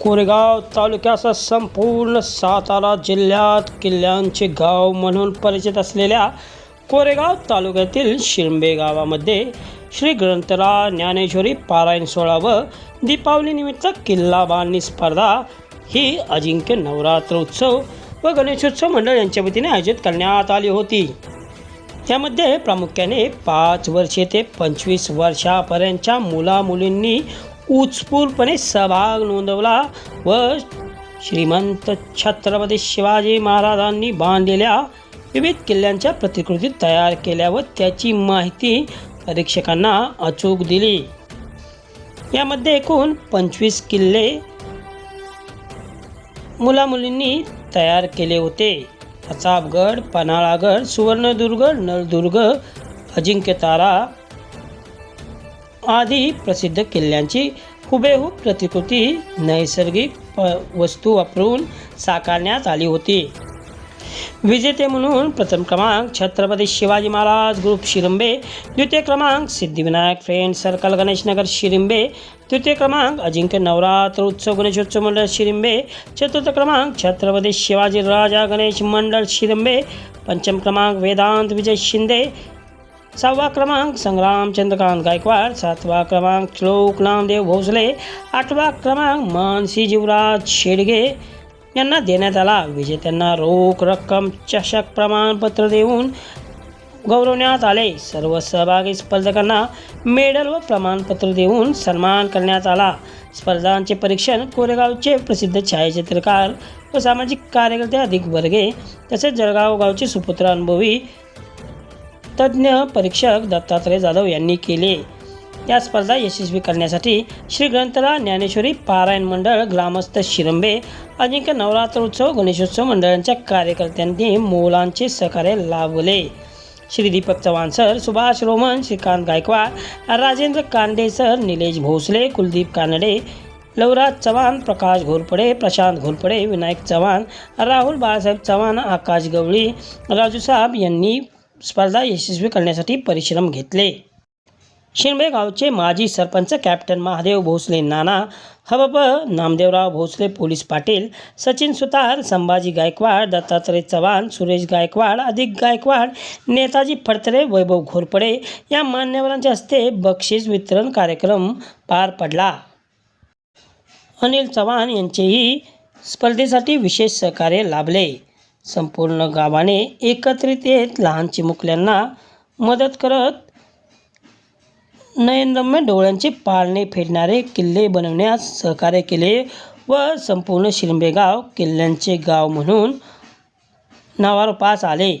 कोरेगाव तालुक्यासह संपूर्ण सातारा जिल्ह्यात किल्ल्यांचे गाव म्हणून परिचित असलेल्या कोरेगाव तालुक्यातील शिरंबे गावामध्ये श्री ग्रंथरा ज्ञानेश्वरी पारायण सोहळा व दीपावलीनिमित्त किल्ला बांधणी स्पर्धा ही अजिंक्य नवरात्र उत्सव व गणेशोत्सव मंडळ यांच्या वतीने आयोजित करण्यात आली होती. त्यामध्ये प्रामुख्याने पाच वर्षे ते पंचवीस वर्षापर्यंतच्या मुलामुलींनी उत्स्फूर्तपणे सहभाग नोंदवला व श्रीमंत छत्रपती शिवाजी महाराजांनी बांधलेल्या विविध किल्ल्यांच्या प्रतिकृती तयार केल्या व त्याची माहिती परीक्षकांना अचूक दिली. यामध्ये एकूण पंचवीस किल्ले मुलामुलींनी तयार केले होते. प्रतापगड पन्हाळागड सुवर्णदुर्ग नळदुर्ग अजिंक्यतारा आदी प्रसिद्ध किल्ल्यांची हुबेहूब प्रतिकृती नैसर्गिक प वस्तू वापरून साकारण्यात आली होती. विजेते म्हणून प्रथम क्रमांक छत्रपती शिवाजी महाराज ग्रुप शिरंबे द्वितीय क्रमांक सिद्धिविनायक फ्रेंड सर्कल गणेशनगर शिरिंबे तृतीय क्रमांक अजिंक्य नवरात्र उत्सव गणेशोत्सव मंडळ शिरिंबे चतुर्थ क्रमांक छत्रपती शिवाजी राजा गणेश मंडळ शिरंबे पंचम क्रमांक वेदांत विजय शिंदे सहावा क्रमांक संग्राम चंद्रकांत गायकवाड. सातवा क्रमांक श्लोक नामदेव भोसले. आठवा क्रमांक मानसी जीवराज शेडगे. यांना देण्यात आला विजेत्यांना रोख रक्कम चषक प्रमाणपत्र देऊन गौरवण्यात आले. सर्व सहभागी स्पर्धकांना मेडल व प्रमाणपत्र देऊन सन्मान करण्यात आला. स्पर्धांचे परीक्षण कोरेगावचे प्रसिद्ध छायाचित्रकार व सामाजिक कार्यकर्ते अधिक वर्गे तसेच जळगाव गावचे सुपुत्र अनुभवी तज्ज्ञ परीक्षक दत्तात्रय जाधव यांनी केले. या स्पर्धा यशस्वी करण्यासाठी श्री ग्रंथला ज्ञानेश्वरी पारायण मंडळ ग्रामस्थ शिरंबे अजिंक्य नवरात्र उत्सव गणेशोत्सव मंडळांच्या कार्यकर्त्यांनी मोलांचे सहकार्य लाभले. श्री दीपक चव्हाण सर सुभाष रोमन श्रीकांत गायकवाड राजेंद्र कांडे सर निलेश भोसले कुलदीप कानडे लवराज चव्हाण प्रकाश घोरपडे प्रशांत घोरपडे विनायक चव्हाण राहुल बाळासाहेब चव्हाण आकाश गवळी राजू साहेब यांनी स्पर्धा यशस्वी करण्यासाठी परिश्रम घेतले. शिणबे गावचे माजी सरपंच कॅप्टन महादेव भोसले नाना हबप नामदेवराव भोसले पोलीस पाटील सचिन सुतार संभाजी गायकवाड दत्तात्रय चव्हाण सुरेश गायकवाड अधिक गायकवाड नेताजी फडतरे वैभव घोरपडे या मान्यवरांच्या हस्ते बक्षीस वितरण कार्यक्रम पार पडला. अनिल चव्हाण यांचेही स्पर्धेसाठी विशेष सहकार्य लाभले. संपूर्ण गावाने एकत्रित येत लहान चिमुकल्यांना मदत करत नयनरम्य डोळ्यांचे पाळणे फेडणारे किल्ले बनवण्यास सहकार्य केले व संपूर्ण शिरंबे गाव किल्ल्यांचे गाव म्हणून नावारूपास आले.